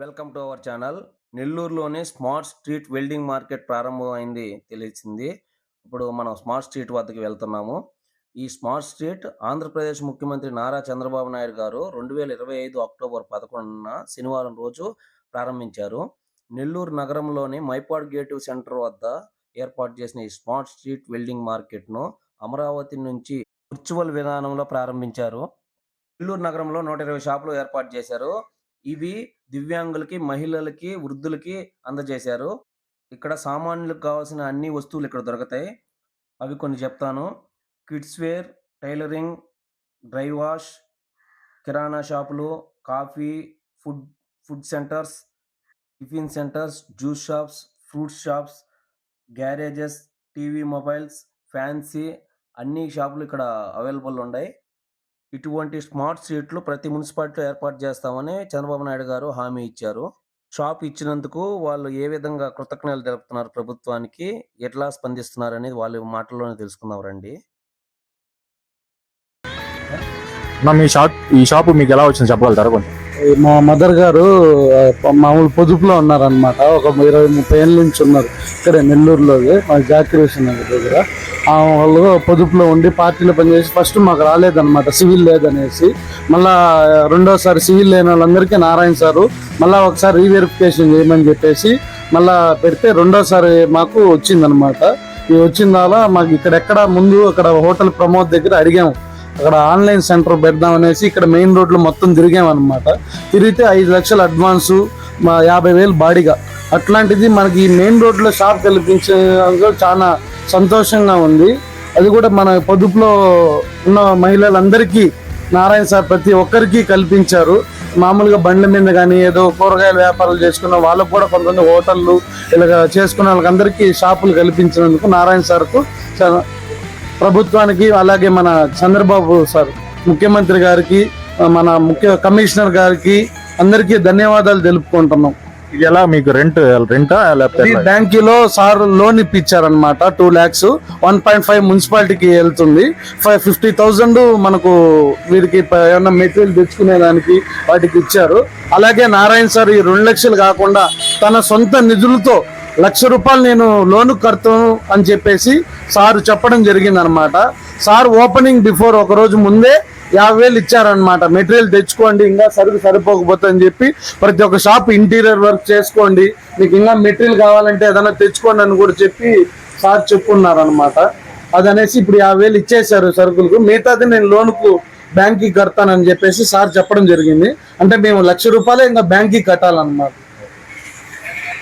Welcome to our channel. నెల్లూరులోని smart street welding market ప్రారంభమైంది తెలిసింది. ఇప్పుడు మనం స్మార్ట్ స్ట్రీట్ వద్దకు వెళ్తున్నాము. ఈ స్మార్ట్ స్ట్రీట్ ఆంధ్రప్రదేశ్ ముఖ్యమంత్రి నారా చంద్రబాబు నాయుడు గారు రెండు వేల ఇరవై ఐదు అక్టోబర్ పదకొండున శనివారం రోజు ప్రారంభించారు. నెల్లూరు నగరంలోని మైపాడ్ గేటివ్ సెంటర్ వద్ద ఏర్పాటు చేసిన ఈ స్మార్ట్ స్ట్రీట్ వెల్డింగ్ మార్కెట్ను అమరావతి నుంచి వర్చువల్ విధానంలో ప్రారంభించారు. నెల్లూరు నగరంలో నూట ఇరవై షాపులు ఏర్పాటు చేశారు. ఇవి దివ్యాంగులకి మహిళలకి వృద్ధులకి అందజేశారు. ఇక్కడ సామాన్యులకు కావాల్సిన అన్ని వస్తువులు ఇక్కడ దొరుకుతాయి. అవి కొన్ని చెప్తాను. Kids wear tailoring dry wash కిరాణా షాపులు coffee food food centres tiffin centres juice shops fruit shops garages TV mobiles fancy అన్ని షాపులు ఇక్కడ అవైలబుల్ ఉన్నాయి. ఇటువంటి స్మార్ట్ స్ట్రీట్లు ప్రతి మున్సిపాలిటీలో ఏర్పాటు చేస్తామని చంద్రబాబు నాయుడు గారు హామీ ఇచ్చారు. షాప్ ఇచ్చినందుకు వాళ్ళు ఏ విధంగా కృతజ్ఞతలు తెలుపుతున్నారు ప్రభుత్వానికి ఎట్లా స్పందిస్తున్నారు అనేది వాళ్ళ మాటల్లోనే తెలుసుకుందాం రండి. మీ షాప్ ఈ షాప్ మీకు ఎలా వచ్చింది చెప్పగలుగుతారా కొంచెం? మా మదర్ గారు మామూలు పొదుపులో ఉన్నారనమాట ఒక ఇరవై ముప్పై ఏళ్ళ నుంచి ఉన్నారు. ఇక్కడే నెల్లూరులో మా జాకిరేషన్ నగర్ దగ్గర. వాళ్ళు పొదుపులో ఉండి పార్టీలో పనిచేసి ఫస్ట్ మాకు రాలేదనమాట సివిల్ లేదనేసి. మళ్ళా రెండోసారి సివిల్ లేని వాళ్ళందరికీ నారాయణ సారు మళ్ళీ ఒకసారి రీవెరిఫికేషన్ చేయమని చెప్పేసి మళ్ళా పెడితే రెండోసారి మాకు వచ్చిందనమాట ఇవి వచ్చిన దాలా మాకు ఇక్కడ ఎక్కడ ముందు అక్కడ హోటల్ ప్రమోద్ దగ్గర అడిగాము. అక్కడ ఆన్లైన్ సెంటర్ పెడదాం అనేసి ఇక్కడ మెయిన్ రోడ్లో మొత్తం తిరిగామన్నమాట. తిరిగితే ఐదు లక్షలు అడ్వాన్సు మా యాభై వేలు బాడీగా. అట్లాంటిది మనకి మెయిన్ రోడ్లో షాప్ కల్పించే చాలా సంతోషంగా ఉంది. అది కూడా మన పొదుపులో ఉన్న మహిళలందరికీ నారాయణ సార్ ప్రతి ఒక్కరికి కల్పించారు. మామూలుగా బండ్ల మీద కానీ ఏదో కూరగాయల వ్యాపారాలు చేసుకున్న వాళ్ళకు కూడా కొంతమంది హోటళ్ళు ఇలా చేసుకున్న వాళ్ళకి అందరికీ షాపులు కల్పించినందుకు నారాయణ సార్కు చాలా ప్రభుత్వానికి అలాగే మన చంద్రబాబు సార్ ముఖ్యమంత్రి గారికి మన ముఖ్య కమిషనర్ గారికి అందరికీ ధన్యవాదాలు తెలుపుకుంటున్నాం. ఇది ఎలా మీకు రెంట్ రెంటా లేకపోతే? బ్యాంకులో sir loan ఇప్పించారనమాట two lakhs. One point five మున్సిపాలిటీకి వెళ్తుంది. ఫైవ్ ఫిఫ్టీ థౌజండ్ మనకు వీరికి ఏమన్నా మెటీరియల్ తెచ్చుకునేదానికి వాటికి ఇచ్చారు. అలాగే నారాయణ సార్ ఈ రెండు లక్షలు కాకుండా తన సొంత నిధులతో లక్ష రూపాయలు నేను లోను కడతాను అని చెప్పేసి సార్ చెప్పడం జరిగింది అనమాట సార్ ఓపెనింగ్ బిఫోర్ ఒక రోజు ముందే యాభై వేలు ఇచ్చారనమాట. మెటీరియల్ తెచ్చుకోండి ఇంకా సరుకు సరిపోకపోతే అని చెప్పి ప్రతి ఒక్క షాప్ ఇంటీరియర్ వర్క్ చేసుకోండి మీకు ఇంకా మెటీరియల్ కావాలంటే ఏదైనా తెచ్చుకోండి అని కూడా చెప్పి సార్ చెప్పున్నారనమాట అదనేసి ఇప్పుడు యాభై వేలు ఇచ్చేశారు సరుకులకు. మిగతాది నేను లోనుకు బ్యాంక్కి కడతానని చెప్పేసి సార్ చెప్పడం జరిగింది. అంటే మేము లక్ష రూపాయలే ఇంకా బ్యాంక్కి కట్టాలన్నమాట.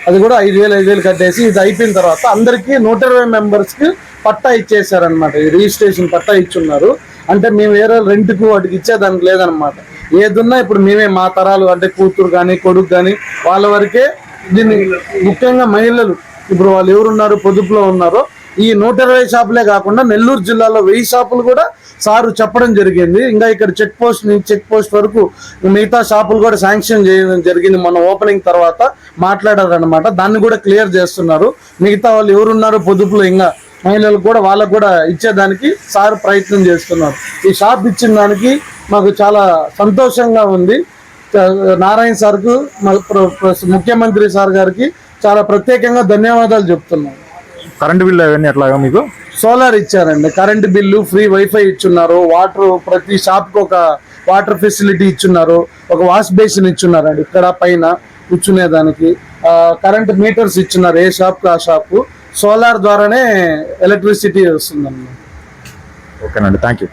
అది కూడా ఐదు వేలు ఐదు వేలు కట్టేసి ఇది అయిపోయిన తర్వాత అందరికీ నూట ఇరవై మెంబర్స్కి పట్టా ఇచ్చేసారనమాట ఈ రిజిస్ట్రేషన్ పట్టా ఇచ్చున్నారు. అంటే మేము వేరే రెంట్కు వాటికి ఇచ్చేదానికి లేదనమాట ఏదున్నా ఇప్పుడు మేమే మా తరాలు అంటే కూతురు కానీ కొడుకు కానీ వాళ్ళ వరకే దీన్ని ముఖ్యంగా మహిళలు. ఇప్పుడు వాళ్ళు ఎవరున్నారు పొదుపులో ఉన్నారో ఈ నూట ఇరవై షాపులే కాకుండా నెల్లూరు జిల్లాలో వెయ్యి షాపులు కూడా సారు చెప్పడం జరిగింది. ఇంకా ఇక్కడ చెక్ పోస్ట్ నుంచి చెక్ పోస్ట్ వరకు మిగతా షాపులు కూడా శాంక్షన్ చేయడం జరిగింది. మన ఓపెనింగ్ తర్వాత మాట్లాడారనమాట దాన్ని కూడా క్లియర్ చేస్తున్నారు. మిగతా వాళ్ళు ఎవరున్నారో పొదుపులో ఇంకా మహిళలకు కూడా వాళ్ళకు కూడా ఇచ్చేదానికి సార్ ప్రయత్నం చేస్తున్నారు. ఈ షాప్ ఇచ్చిన దానికి మాకు చాలా సంతోషంగా ఉంది. నారాయణ సార్కు ముఖ్యమంత్రి సార్ గారికి చాలా ప్రత్యేకంగా ధన్యవాదాలు చెప్తున్నాను. కరెంట్ బిల్ అవన్నీ ఎట్లాగా మీకు? సోలార్ ఇచ్చారండి. కరెంట్ బిల్లు ఫ్రీ వైఫై ఇచ్చున్నారు. వాటర్ ప్రతి షాప్కి ఒక వాటర్ ఫెసిలిటీ ఇచ్చున్నారు. ఒక వాష్ బేసిన్ ఇచ్చున్నారండి. ఇక్కడ పైన కూర్చునేదానికి. ఆ, కరెంట్ మీటర్స్ ఇచ్చున్నారు. ఏ షాప్కి ఆ షాపు సోలార్ ద్వారానే ఎలక్ట్రిసిటీ వస్తుందండి ఓకేనండి. Thank you